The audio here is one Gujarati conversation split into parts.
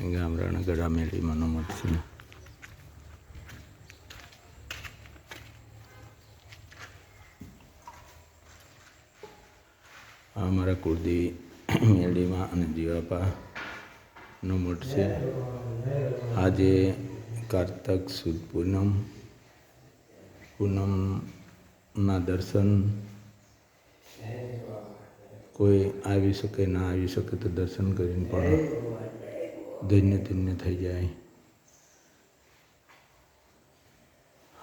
ગામડાના ગળા મેળીમાંનો મઠ છે અમારા કુળદેવી મેળીમાં અને જીવાપાનો મઠ છે. આજે કારતક સુદ પૂનમ. પૂનમના દર્શન કોઈ આવી શકે, ના આવી શકે તો દર્શન કરીને પણ ધન્ય ધન્ય થઈ જાય.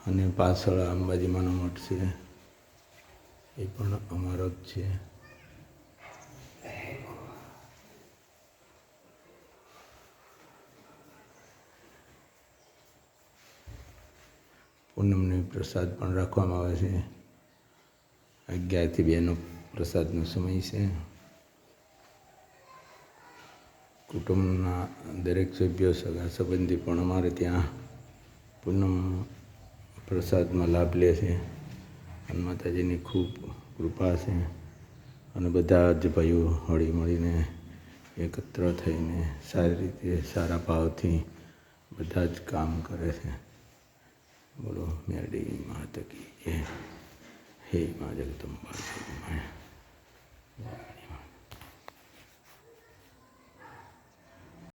અને પાછળ અંબાજીમાંનો મઠ છે. એ પણ અમારો જ છે. પૂનમનો પ્રસાદ પણ રાખવામાં આવે છે. અગિયારથી બેનો પ્રસાદનો સમય છે. કુટુંબના દરેક સભ્યો, સગા સંબંધી પણ અમારે ત્યાં પૂનમ પ્રસાદમાં લાભ લે છે. અને માતાજીની ખૂબ કૃપા છે. અને બધા જ ભાઈઓ હળી મળીને એકત્ર થઈને સારી રીતે, સારા ભાવથી બધા જ કામ કરે છે. બોલો, મેરડી માતા કી હે મા જગદંબા.